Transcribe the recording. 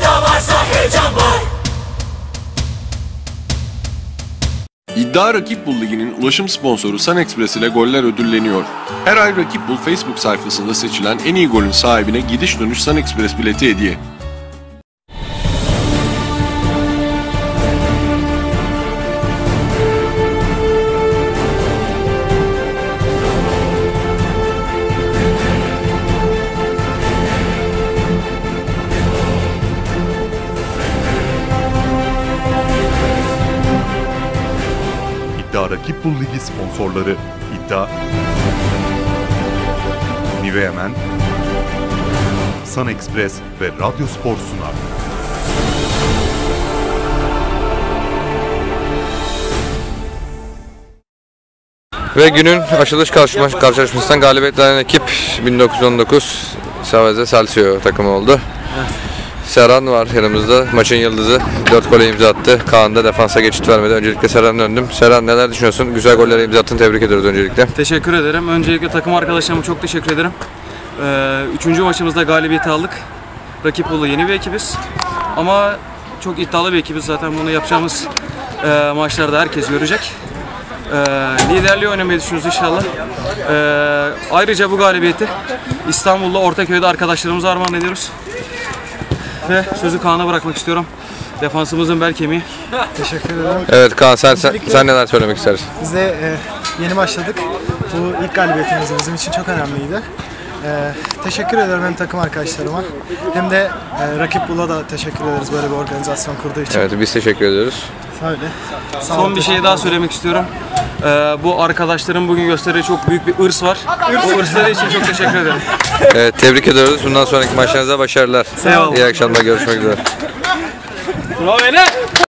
İddia varsa heyecan var İddia Rakip Bul Ligi'nin ulaşım sponsoru Sun Express ile goller ödülleniyor. Her ay Rakip Bul Facebook sayfasında seçilen en iyi golün sahibine gidiş dönüş Sun Express bileti hediye. İddia Rakip Bul Ligi sponsorları İddia Nivea Men Sun Express ve Radyo Spor sunar. Ve günün açılış karşıma- karşılaşmasından galibiyet veren ekip 1919 Saveze Salsio takımı oldu. Serhan var yanımızda. Maçın yıldızı. 4 gole imza attı. Kaan da defansa geçit vermedi. Öncelikle Serhan'a döndüm. Serhan neler düşünüyorsun? Güzel gollere imza attın. Tebrik ediyoruz öncelikle. Teşekkür ederim. Öncelikle takım arkadaşlarıma çok teşekkür ederim. Ee, üçüncü maçımızda galibiyeti aldık. Rakip Bolu yeni bir ekibiz. Ama çok iddialı bir ekibiz zaten. Bunu yapacağımız e, maçlarda herkes görecek. Ee, liderliği oynamayı düşünüyoruz inşallah. Ee, ayrıca bu galibiyeti İstanbul'da Ortaköy'de arkadaşlarımıza armağan ediyoruz. Ve sözü Kaan'a bırakmak istiyorum. Defansımızın bel kemiği. Teşekkür ederim. Evet Kaan sen, sen, sen neler söylemek istersin? Biz de e, yeni başladık. Bu ilk galibiyetimiz bizim için çok önemliydi. E, teşekkür ederim hem takım arkadaşlarıma hem de e, rakip Bula da teşekkür ederiz böyle bir organizasyon kurduğu için. Evet biz teşekkür ediyoruz. Öyle. Sağ Son bir şey daha söylemek istiyorum. Ee, bu arkadaşların bugün gösterdiği çok büyük bir ırs var. Bu ırsları için çok teşekkür ederim. Evet tebrik ediyoruz. Bundan sonraki maçlarınızda başarılar. Eyvallah. İyi akşamlar. Görüşmek üzere. Bravo beyler.